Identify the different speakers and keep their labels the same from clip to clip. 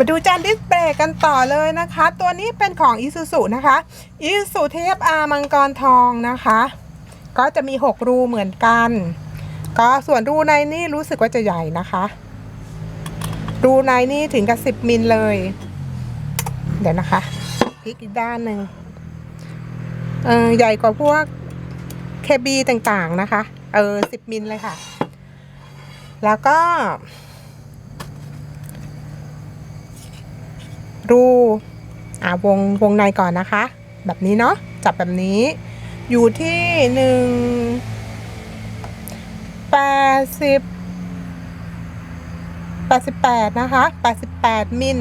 Speaker 1: มาดูจานดิสเบรกกันต่อเลยนะคะ ตัวนี้เป็นของ i s u z u นะคะ i s u z u TFR มังกรทองนะคะ ก็จะมี 6 รูเหมือนกัน ก็ส่วนรูในนี่รู้สึกว่าจะใหญ่นะคะ รูในนี่ถึงกับ 10 มิลเลย เดี๋ยวนะคะพลิกอีกด้านหนึ่งเออใหญ่กว่าพวก KB ต่างๆนะคะ เออ 10 มิลเลยค่ะ แล้วก็ รูอ่าวงวงในก่อนนะคะ แบบนี้เนาะจับแบบนี้อยู่ที่หนึ่งแปดสิบแปดสิบแปดนะคะแปดสิบแปดมิล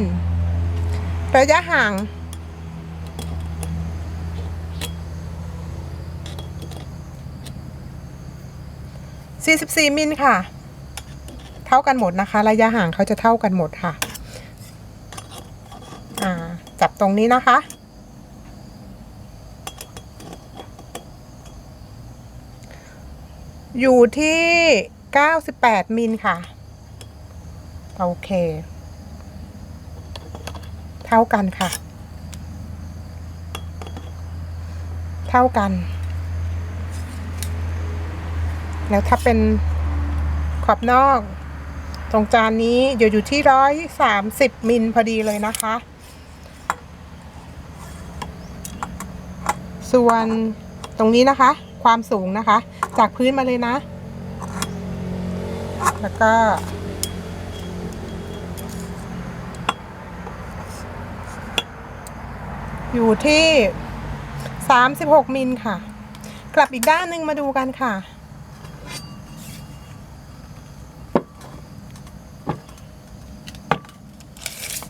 Speaker 1: ระยะห่าง44มิลค่ะ เท่ากันหมดนะคะ ระยะห่างเขาจะเท่ากันหมดค่ะ ตรงนี้นะคะ อยู่ที่ 98 มิลค่ะ โอเค เท่ากันค่ะ เท่ากัน แล้วถ้าเป็นขอบนอก ตรงจานนี้อยู่อยู่ที่ร้อยสามสิบมิลพอดีเลยนะคะ ส่วนตรงนี้นะคะ ความสูงนะคะ จากพื้นมาเลยนะ แล้วก็ อยู่ที่ 36 มิลค่ะ กลับอีกด้านหนึ่งมาดูกันค่ะ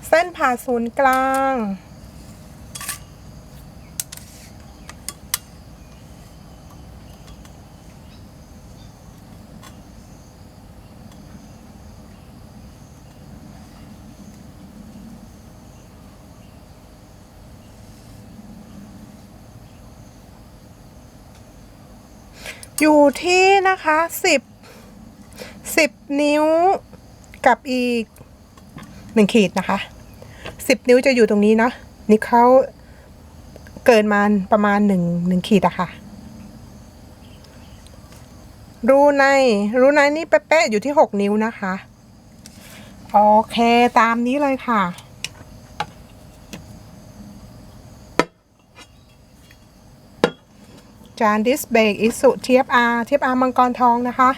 Speaker 1: เส้นผ่าศูนย์กลาง อยู่ที่นะคะสิบสิบนิ้วกับอีกหนึ่งขีดนะคะสิบนิ้วจะอยู่ตรงนี้เนาะนี่เขาเกินมาประมาณหนึ่งหนึ่งขีดอะค่ะ รูในรูในนี่เป๊ะๆอยู่ที่หกนิ้วนะคะ โอเคตามนี้เลยค่ะ จานดิสเบกอิสุเทียบอาเทียบอามังกรทองนะคะ